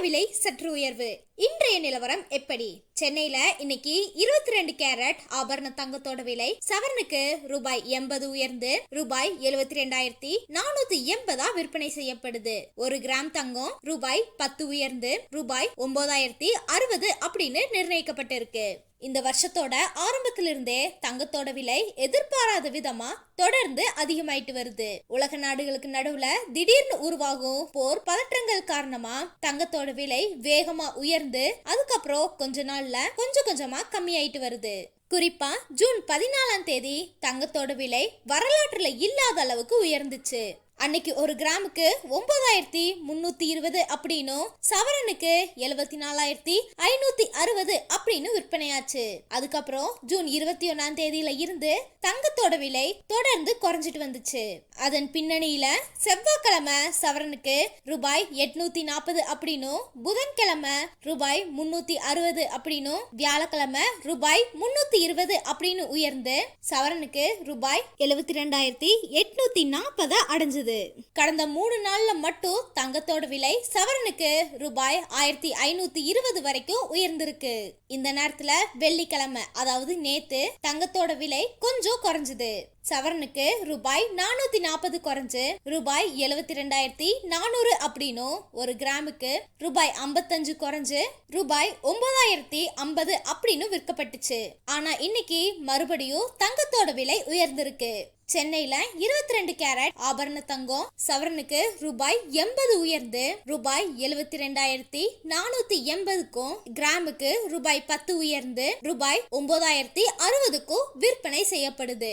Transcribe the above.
விலை சற்று உயர்வு. இன்றைய நிலவரம் எப்படி? சென்னையில இன்னைக்கு இருபத்தி ரெண்டு கேரட் ஆபரண தங்கத்தோட விலை சவரனுக்கு ரூபாய் எண்பது உயர்ந்து ரூபாய் எழுபத்தி ரெண்டாயிரத்தி நானூத்தி எண்பதா விற்பனை செய்யப்படுது. ஒரு கிராம் தங்கம் ரூபாய் பத்து உயர்ந்து ரூபாய் ஒன்பதாயிரத்தி அறுபது அப்படின்னு நிர்ணயிக்கப்பட்டிருக்கு. இந்த வருஷத்தோட ஆரம்பத்திலிருந்தே தங்கத்தோட விலை எதிர்பாராத விதமா தொடர்ந்து அதிகமாயிட்டு வருது. உலக நாடுகளுக்கு நடுவுல திடீர்னு உருவாகும் போர் பதற்றங்கள் காரணமா தங்கத்தோட விலை வேகமா உயர்ந்து அதுக்கப்புறம் கொஞ்ச நாள்ல கொஞ்சம் கொஞ்சமா கம்மியாயிட்டு வருது. குறிப்பா ஜூன் பதினாலாம் தேதி தங்கத்தோட விலை வரலாற்றுல இல்லாத அளவுக்கு உயர்ந்துச்சு. அன்னைக்கு ஒரு கிராமுக்கு ஒன்பதாயிரத்தி முன்னூத்தி இருபது அப்படின்னும் சவரனுக்கு எழுபத்தி நாலாயிரத்தி ஐநூத்தி அறுபது அப்படின்னு விற்பனையாச்சு. அதுக்கப்புறம் ஜூன் இருபத்தி ஒன்னாம் தேதியில இருந்து தங்கத்தோட விலை தொடர்ந்து குறைஞ்சிட்டு வந்துச்சு. அதன் பின்னணியில செவ்வாய்க்கிழமை சவரனுக்கு ரூபாய் எட்நூத்தி நாற்பது அப்படின்னும் புதன்கிழமை ரூபாய் முன்னூத்தி அறுபது அப்படின்னும் வியாழக்கிழமை ரூபாய் முன்னூத்தி இருபது அப்படின்னு உயர்ந்து சவரனுக்கு ரூபாய் எழுபத்தி ரெண்டாயிரத்தி எட்நூத்தி நாற்பதா அடைஞ்சது. கடந்த மூணு நாள்ல மட்டும் தங்கத்தோட விலை சவரனுக்கு ரூபாய் ஆயிரத்தி ஐநூத்தி இருபது வரைக்கும் உயர்ந்திருக்கு. இந்த நேரத்துல வெள்ளிக்கிழமை அதாவது நேத்து தங்கத்தோட விலை கொஞ்சம் குறைஞ்சது. சவரனுக்கு ரூபாய் நானூத்தி நாற்பது குறைஞ்சு ரூபாய் எழுபத்தி ரெண்டாயிரத்தி நானூறு அப்படின்னும் ஒரு கிராமுக்கு ரூபாய் ஐம்பத்தஞ்சு குறைஞ்சு ரூபாய் ஒன்பதாயிரத்தி ஐம்பது அப்படின்னு விற்கப்பட்டுச்சு. ஆனா இன்னைக்கு மறுபடியும் தங்கத்தோட விலை உயர்ந்திருக்கு. சென்னையில இருபத்தி ரெண்டு கேரட் ஆபரண தங்கம் சவரனுக்கு ரூபாய் எண்பது உயர்ந்து ரூபாய் எழுபத்தி ரெண்டாயிரத்தி நானூத்தி எண்பதுக்கும் கிராமுக்கு ரூபாய் பத்து உயர்ந்து ரூபாய் ஒன்பதாயிரத்தி அறுபதுக்கும் விற்பனை செய்யப்படுது.